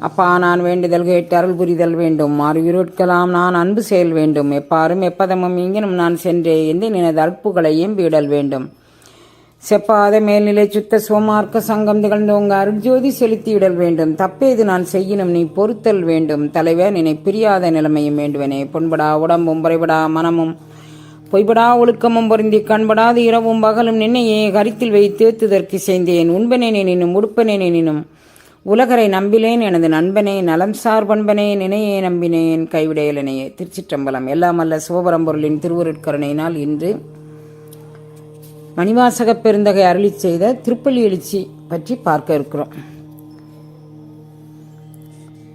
அப்பா நான் வேண்டுதல் கேட்டு அருள் புரிதல் வேண்டும். அறிவுருட்கலாம் நான் அன்பு செயல் வேண்டும். எப்பாரும் எப்பதமும் இங்கினும் நான் சென்றே எந்த நினது அற்புகளையும் வீடல் வேண்டும். செப்பாத மேல்நிலை சுத்த சோமார்க்க சங்கம் திகழ்ந்தோங்க அருட்ஜோதி செலுத்திவிடல் வேண்டும். தப்பேது நான் செய்யினும் நீ பொறுத்தல் வேண்டும். தலைவர் நினை பிரியாத நிலைமையும் வேண்டுவனே. பொன்படா உடம்பும் புறைபடா மனமும் பொய்படா ஒழுக்கமும் பொருந்தி கண்படாது இரவும் பகலும் நின்னையே கருத்தில் வைத்து தேத்துதற்கு செய்தேன் உண்பனேனே நினும் நினும் உலகரை நம்பிலேன் எனது நண்பனே நலம் சார் பண்பனே நினையே நம்பினேன் கைவிடையலனையே. திருச்சிற்றம்பலம் எல்லாம் அல்ல சிவபரம்பொருளின் திருவருட்கருணையினால் இன்று மணிவாசகப் பெருந்தகை அருளி செய்த திருப்பள்ளி எழுச்சி பற்றி பார்க்க இருக்கிறோம்.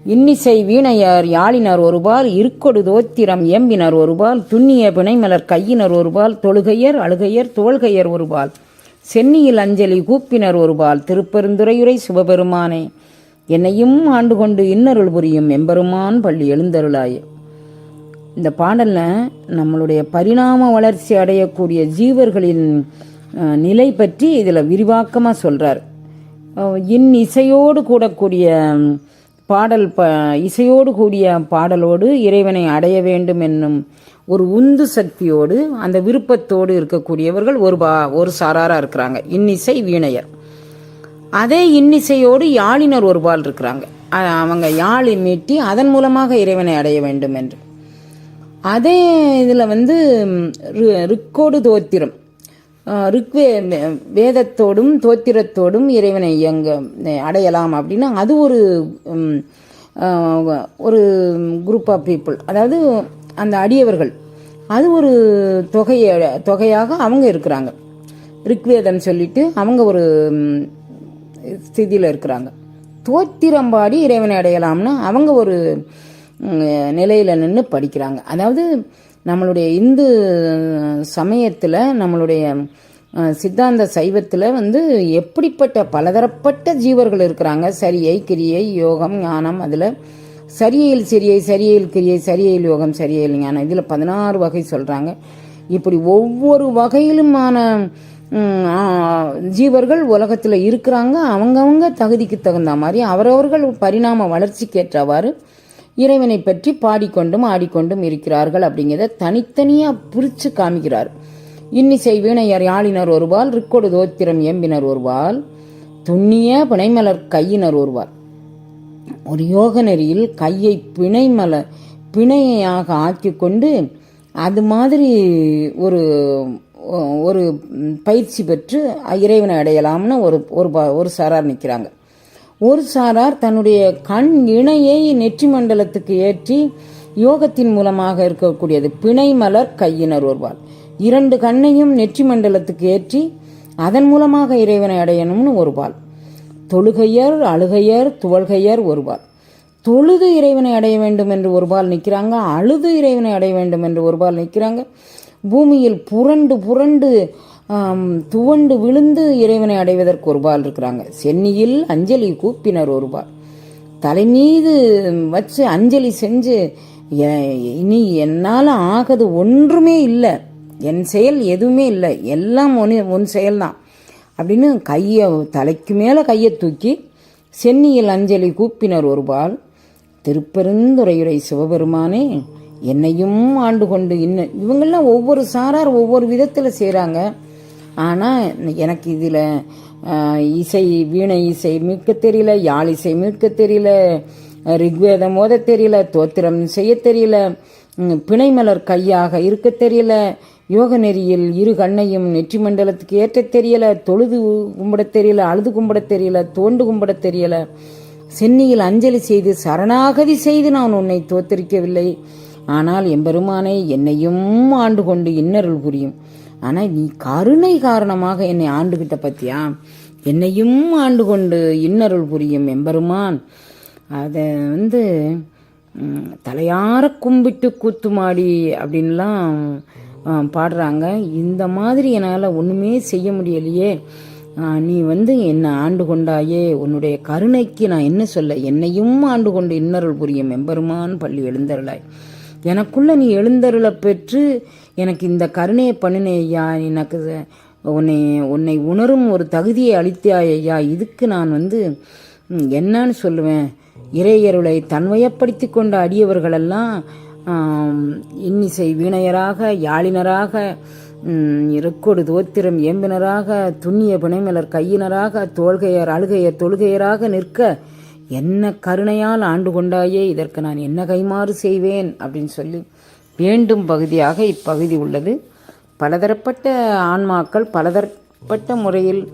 இன்னிசை வீணையர் யாழினர் ஒருபால் இருக்கொடு தோத்திரம் எம்பினர் ஒருபால் துண்ணிய பிணைமலர் கையினர் ஒருபால் தொழுகையர் அழுகையர் தோள்கையர் ஒருபால். சென்னியில் அஞ்சலி கூப்பினர் ஒருபால் திருப்பெருந்துறையுரை சிவபெருமானே என்னையும் ஆண்டு கொண்டு இன்னருள் புரியும் எம்பெருமான் பள்ளி எழுந்தருளாய. இந்த பாடலில் நம்மளுடைய பரிணாம வளர்ச்சி அடையக்கூடிய ஜீவர்களின் நிலை பற்றி இதில் விரிவாக்கமாக சொல்கிறார் இன் இசையோடு கூடக்கூடிய பாடல் ப இசையோடு கூடிய பாடலோடு இறைவனை அடைய வேண்டும் என்னும் ஒரு உந்து சக்தியோடு அந்த விருப்பத்தோடு இருக்கக்கூடியவர்கள் ஒரு பா ஒரு சாராராக இருக்கிறாங்க. இன்னிசை வீணையர். அதே இன்னிசையோடு யாழினர் ஒரு பால் இருக்கிறாங்க. அவங்க யாழை மீட்டி அதன் மூலமாக இறைவனை அடைய வேண்டும் என்று. அதே இதில் வந்து ரு- ரிக்கோடு தோத்திரம். ரிக்வே வேதத்தோடும் தோத்திரத்தோடும் இறைவனை எங்க அடையலாம் அப்படின்னா அது ஒரு ஒரு குரூப் ஆஃப் பீப்புள். அதாவது அந்த அடியவர்கள். அது ஒரு தொகையை தொகையாக அவங்க இருக்கிறாங்க. ரிக்வேதம் சொல்லிட்டு அவங்க ஒரு ஸ்திதியில் இருக்கிறாங்க. தோத்திரம்பாடி இறைவனை அடையலாம்னு அவங்க ஒரு நிலையில் நின்று படிக்கிறாங்க. அதாவது நம்மளுடைய இந்து சமயத்தில் நம்மளுடைய சித்தாந்த சைவத்தில் வந்து எப்படிப்பட்ட பலதரப்பட்ட ஜீவர்கள் இருக்கிறாங்க. சரியை கிரியை யோகம் ஞானம் அதில் சரியையில் சிறியை சரியையில் கிரியை சரியையில் யோகம் சரியையில் ஞானம். இதில் பதினாறு வகை சொல்கிறாங்க இப்படி ஒவ்வொரு வகையிலுமான ஜீவர்கள் உலகத்தில் இருக்கிறாங்க. அவங்கவுங்க தகுதிக்கு தகுந்த மாதிரி அவரவர்கள் பரிணாம வளர்ச்சிக்கேற்றவாறு இறைவனை பற்றி பாடிக்கொண்டும் ஆடிக்கொண்டும் இருக்கிறார்கள் அப்படிங்கிறத தனித்தனியாக பிரித்து காமிக்கிறார். இன்னிசை வீணையர் யாழினர் ஒருவாள் ரிக்கொடு தோத்திரம் எம்பினர் ஒருவாள் துண்ணிய பிணைமலர் கையினர் ஒருவாள். ஒரு யோக நெறியில் கையை பிணைமல பிணையாக ஆக்கி கொண்டு அது மாதிரி ஒரு ஒரு பயிற்சி பெற்று இறைவனை அடையலாம்னு ஒரு ஒரு ஒரு சாரார் நிற்கிறாங்க ஒரு சாரார் தன்னுடைய கண் இணையை நெற்றி மண்டலத்துக்கு ஏற்றி யோகத்தின் மூலமாக இருக்கக்கூடியது பிணைமலர் கையினர் ஒருவாள். இரண்டு கண்ணையும் நெற்றி மண்டலத்துக்கு ஏற்றி அதன் மூலமாக இறைவனை அடையணும்னு ஒருவாள். தொழுகையர் அழுகையர் துவழ்கையர் ஒருபால். தொழுது இறைவனை அடைய வேண்டும் என்று ஒருபால் நிற்கிறாங்க அழுது இறைவனை அடைய வேண்டும் என்று ஒருபால் நிற்கிறாங்க. பூமியில் புரண்டு புரண்டு துவண்டு விழுந்து இறைவனை அடைவதற்கு ஒருபால் இருக்கிறாங்க. சென்னியில் அஞ்சலி கூப்பினர் ஒருபால். தலை மீது வச்சு அஞ்சலி செஞ்சு "எ- இனி என்னால் ஆகது ஒன்றுமே இல்லை. என் செயல் எதுவுமே இல்லை. எல்லாம் ஒன் உன் செயல்தான். அப்படின்னு கையை தலைக்கு மேலே கையை தூக்கி சென்னியில் அஞ்சலி கூப்பினர் ஒருபால் திருப்பெருந்துறையுரை சிவபெருமானே என்னையும் ஆண்டு கொண்டு இன்னும் இவங்கெல்லாம் ஒவ்வொரு சாரார் ஒவ்வொரு விதத்தில் செய்கிறாங்க ஆனால் எனக்கு இதில் இசை வீணை இசை மீட்க தெரியல யாழ் இசை மீட்க தெரியல ரிக்வேதம் ஓத தெரியல தோத்திரம் செய்ய தெரியல பிணைமலர் கையாக இருக்க தெரியல யோக நெறியில் இரு கண்ணையும் நெற்றி மண்டலத்துக்கு ஏற்ற தெரியல தொழுது கும்பிட தெரியல அழுது கும்பிட தெரியல தோண்டு கும்பிட தெரியல. சென்னியில் அஞ்சலி செய்து சரணாகதி செய்து நான் உன்னை தோத்தரிக்கவில்லை. ஆனால் எம்பெருமானை என்னையும் ஆண்டு கொண்டு இன்னருள் புரியும். ஆனால் நீ கருணை காரணமாக என்னை ஆண்டுகிட்ட பத்தியா? என்னையும் ஆண்டு கொண்டு இன்னருள் புரியும் எம்பெருமான். அதை வந்து தலையார கும்பிட்டு கூத்துமாடி அப்படின்லாம் பாடுறாங்க. இந்த மாதிரி என்னால் ஒன்றுமே செய்ய முடியலையே. நீ வந்து என்னை ஆண்டு கொண்டாயே. உன்னுடைய கருணைக்கு நான் என்ன சொல்ல? என்னையும் ஆண்டு கொண்டு இன்னருள் புரியும் எம்பெருமான் பள்ளி எழுந்தருளாய். எனக்குள்ள நீ எழுந்தருளை பெற்று எனக்கு இந்த கருணையை பண்ணினே ஐயா. எனக்கு உன்னை உன்னை உணரும் ஒரு தகுதியை அளித்தாய் ஐயா. இதுக்கு நான் வந்து என்னன்னு சொல்லுவேன். இறையருளை தன்வயப்படுத்தி கொண்ட அடியவர்களெல்லாம் இன்னிசை வீணையராக யாழினராக இருக்கொடு தோத்திரம் ஏம்பினராக துண்ணிய பிணைமலர் கையினராக தோள்கையர் அழுகையர் தொழுகையராக நிற்க என்ன கருணையால் ஆண்டு கொண்டாயே இதற்கு நான் என்ன கைமாறு செய்வேன் அப்படின்னு சொல்லி வேண்டும் பகுதியாக இப்பகுதி உள்ளது. பலதரப்பட்ட ஆன்மாக்கள் பலதரப்பட்ட முறையில்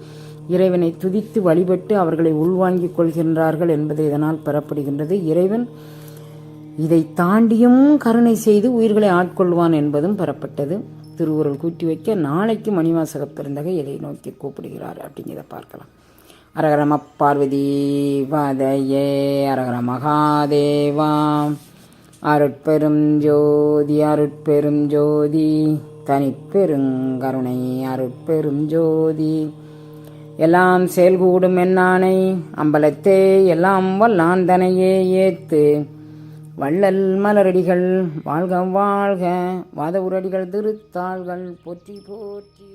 இறைவனை துதித்து வழிபட்டு அவர்களை உள்வாங்கிக் கொள்கின்றார்கள் என்பது இதனால் பெறப்படுகின்றது. இறைவன் இதை தாண்டியும் கருணை செய்து உயிர்களை ஆட்கொள்வான் என்பதும் பெறப்பட்டது. திருவுருள் கூட்டி வைக்க நாளைக்கு மணிவாசக பெருந்தகை இதை நோக்கி கூப்பிடுகிறார் அப்படிங்கிறத பார்க்கலாம். அரகரம பார்வதி வதையே அரகர மகாதேவா. அருட்பெரும் ஜோதி அருட்பெரும் ஜோதி. தனிப்பெருங்கருணை அருட்பெரும் ஜோதி. எல்லாம் செயல்கூடும் என்னானை அம்பலத்தே எல்லாம் வல்லாந்தனையே ஏத்து வள்ளல் மலரடிகள் வாழ்க வாழ்க. வாத உரடிகள் திருத்தாள்கள் போற்றி போற்றி